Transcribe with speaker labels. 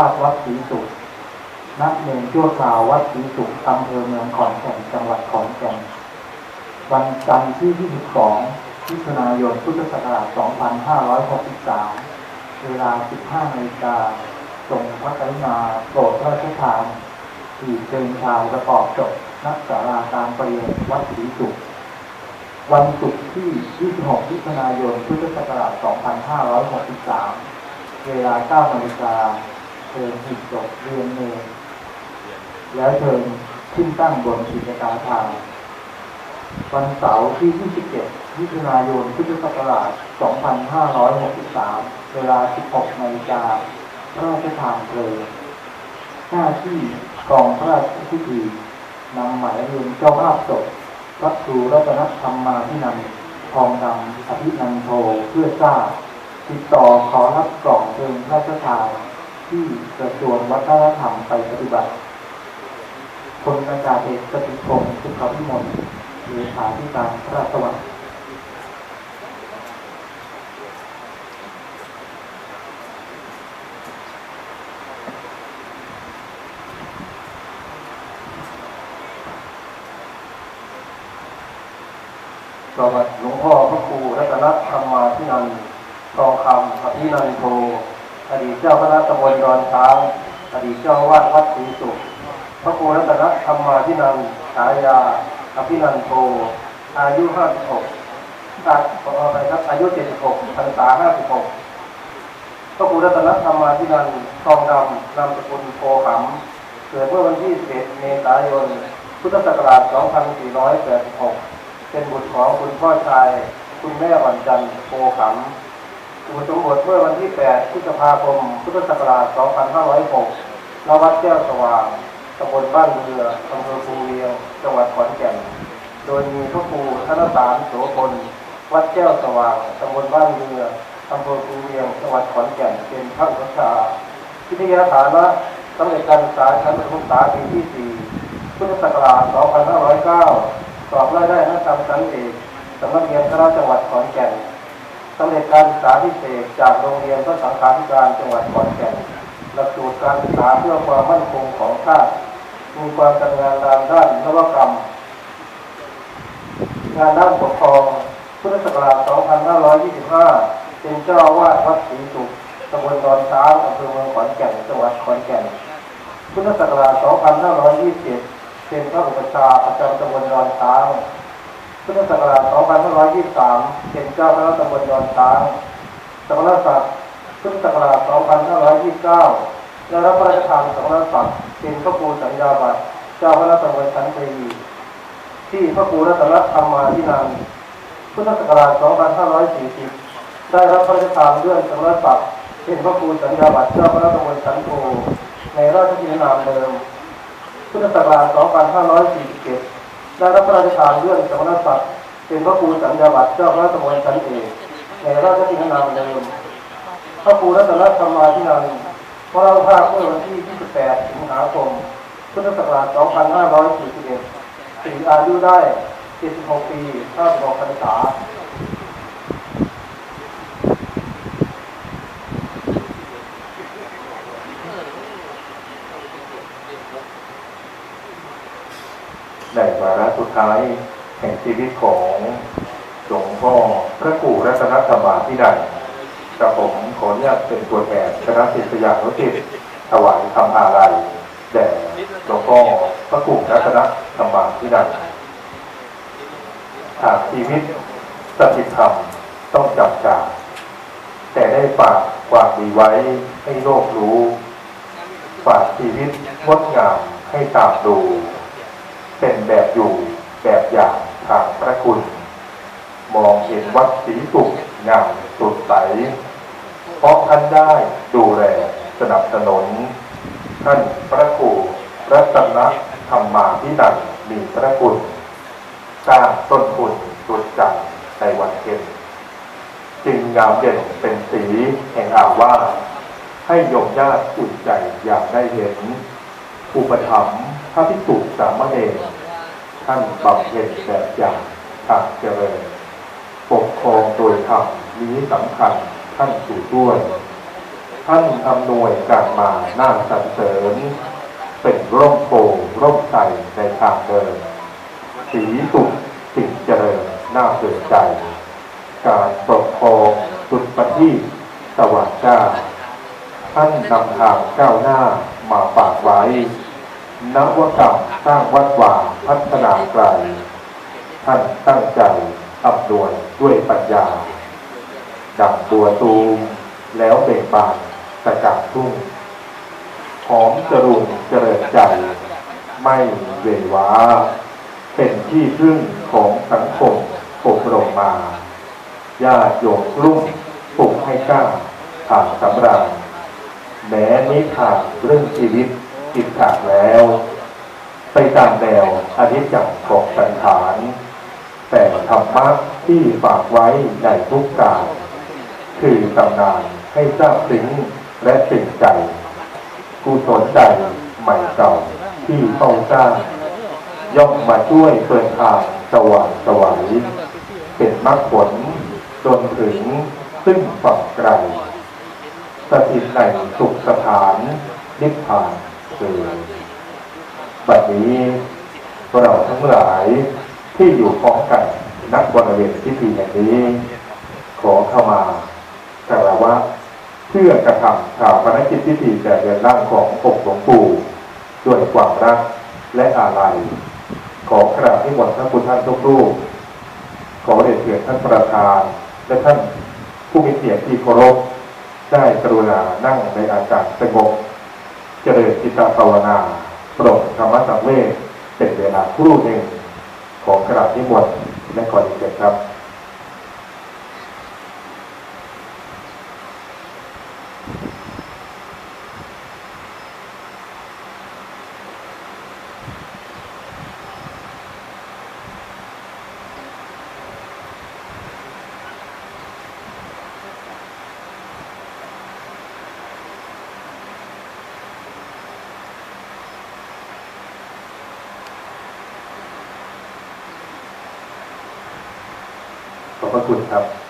Speaker 1: ภาพวัดศรีสุขณเมืองชั่วคราววัดศรีสุขอำเภอเมืองขอนแก่น จังหวัดขอนแก่น วันจันทร์ที่ 22 มิถุนายน พุทธศักราช 2563 เวลา 15นาฬิกาทรงพระกรุณาโปรดพระราชทานที่เชิญชายประกอบจบนักสาราการประเรียนวัดศรีสุข วันศุกร์ที่ 26 มิถุนายน พุทธศักราช 2563 เวลา 9นาฬิกา เชิญหิจบเรียนเนรแล้วเชิญขึ้นตั้งบนกิจกาทางวันเสาร์ที่ 27มิถุนายน พุทธศักราช 2563 เวลา 16นาฬิกาพระราชทานเพลิงหน้าที่กองพระราชพิธีนำหมายเรียนเจ้าภาพศพวัดครูรัตนธรรมมาที่นันทองดำอภินันโทเพื่อทราบติดต่อขอรับกล่องเพลิงพระราชทาน ที่กระทรวงวัฒนธรรมไปปฏิบัติพลอากาศเอกสติพงศ์สุขพิมลเลขาธิการพระราชวัง
Speaker 2: สวัสดีหลวงพ่อพระครูรัตนธรรมาพินันท์ทองคำอภินันโท อดีตเจ้าคณะตำบลดอนช้าง อดีตเจ้าวาดวัดศรีสุข พระครูรัตนธรรมาพินันฉายาอภินันโท อายุ 56ตัดขออภัยครับอายุ 76พรรษา 56 พระครูรัตนธรรมาพินันทองดำนามสกุลโพขำเกิดเมื่อวันที่11เมษายน พุทธศักราช 2486 เป็นบุตรของคุณพ่อชาย คุณแม่อ่อนจันโพขำ อุปสมบทเมื่อวันที่ 8 พฤษภาคม พุทธศักราช 2506ณวัดแก้วสว่างตำบลบ้านเรืออำเภอภูเวียง จังหวัดขอนแก่น โดยมีพระครูธนสารโสพลวัดแก้วสว่างตำบลบ้านเรืออำเภอภูเวียง จังหวัดขอนแก่น เป็นพระอุปชาพิทยาฐานะสำเร็จการศึกษาชั้นประถมศึกษาปีที่ 4 พุทธศักราช 2509 สอบรายได้นักการชั้นเอกสำนักเรียนคณะจังหวัดขอนแก่น สำเร็จการศึกษาพิเศษจากโรงเรียนพระสังฆาธิการจังหวัดขอนแก่นหลักสูตรการศึกษาเพื่อความมั่นคงของชาติมีความชำนาญการด้านนวัตกรรม งานด้านปกครองพุทธศักราช 2525 เป็นเจ้าวาดวัดศรีสุขตำบลดอนช้างอำเภอเมืองขอนแก่นจังหวัดขอนแก่น พุทธศักราช 2527 เป็นพระอุปชาประจำตำบลดอนช้าง พุทธศักราช 2523 เป็นเจ้าคณะตำบลดอนช้างสมณศักดิ์พุทธศักราช 2529ได้รับพระราชทานสมณศักดิ์เป็นพระครูสัญญาบัตรเจ้าคณะตำบลสันติที่พระครูรัตนธรรมาธินันพุทธศักราช 2540 ได้รับพระราชทานเลื่อนสมณศักดิ์เป็นพระครูสัญญาบัตรเจ้าคณะตำบลสันโธในราชกิจนามเดิม พุทธศักราช 2547 ได้รับพระราชทานเลื่อนสมณศักดิ์เป็นพระครูสัญญาบัตรเจ้าคณะสมุนสันเอกในราชกิจนามเดิมพระครูรัตนธรรมาธินันพระราภาพเมื่อวันที่ 28 สิงหาคม พุทธศักราช 2541ถึงอายุได้ 76 ปี 56พรรษา
Speaker 3: ในวาระสุดท้ายแห่งชีวิตของหลวงพ่อพระกู่รัตนธรรมาพินันท์กับผมขออนุญาตเป็นตัวแทนคณะศิษยานุศิษย์ถวายคำอาลัยแด่หลวงพ่อพระกู่รัตนธรรมาพินันท์หากชีวิตสถิตธรรมต้องจับจากแต่ได้ฝากความดีไว้ให้โลกรู้ ฝากชีวิตงดงามให้ตามดู เป็นแบบอยู่แบบอย่างทางพระคุณ มองเห็นวัดศรีสุขงามสดใส เพราะท่านได้ดูแลสนับสนุน ท่านพระครูรัตนธรรมาพินันมีพระคุณสร้างต้นทุนสุดจักในวันเพ็ญจึงงามเด่นเป็นสีแห่งอาวาสให้โยมญาติอุ่นใจอยากได้เห็นอุปถัมภ์ ระภิกษุสามเณรท่านบำเพ็ญแบบอย่างทางเจริญปกครองโดยธรรมนี้สำคัญท่านสู่ด้วย ท่านอำนวยการมาหน้าสรรเสริญ เป็นร่มโพร่มใสในทางเดิน สีสุขสิ่งเจริญน่าเสื่อใจ การปกครองสุดประทีปสว่างจ้า ท่านนำทางก้าวหน้ามาฝากไว้ นวกรรมสร้างวัดวาพัฒนาไกล ท่านตั้งใจอำนวยด้วยปัญญา ดังบัวตูมแล้วเบ่งบานสกัดทุ่งหอมจรุงเจริญใจ ไม่เวว้า เป็นที่พึ่งของสังคมอบรมมาญาติโยมรุ่งปลุกให้กล้าผ่านสำราญแม้นิทานเรื่องชีวิต ติดขาดแล้ว ไปตามแนวอนิจจังของสังขารแต่ธรรมะที่ฝากไว้ในทุกการคือตำนานให้ทราบซึ้งและตื่นใจกุศลใจใหม่เก่าที่เฝ้าสร้างย่อมมาช่วยเปิดทางสว่างสวัยเป็นมรรคผลจนถึงซึ่งฝั่งไกลสถิตในสุขสถานนิพพาน เกิดบัดนี้พวกเราทั้งหลายที่อยู่พร้อมกันนักบริเวณพิธีแห่งนี้ ขอเข้ามาคารวะเพื่อกระทำข่าวพนักิจพิธีแด่เรือนร่างขององค์หลวงปู่ด้วยความรักและอาลัยขอกราบที่หมดท่านผู้ท่านทุกรูปขอเรียนเชิญท่านประธานและท่านผู้มีเกียรติที่เคารพได้กรุณานั่งในอาการสงบ เจริญจิตตภาวนาโปรดธรรมสังเวชเป็นเวลาครู่หนึ่งของกราบที่หมดและขอดีเจ็ดครับ ขอบพระคุณครับ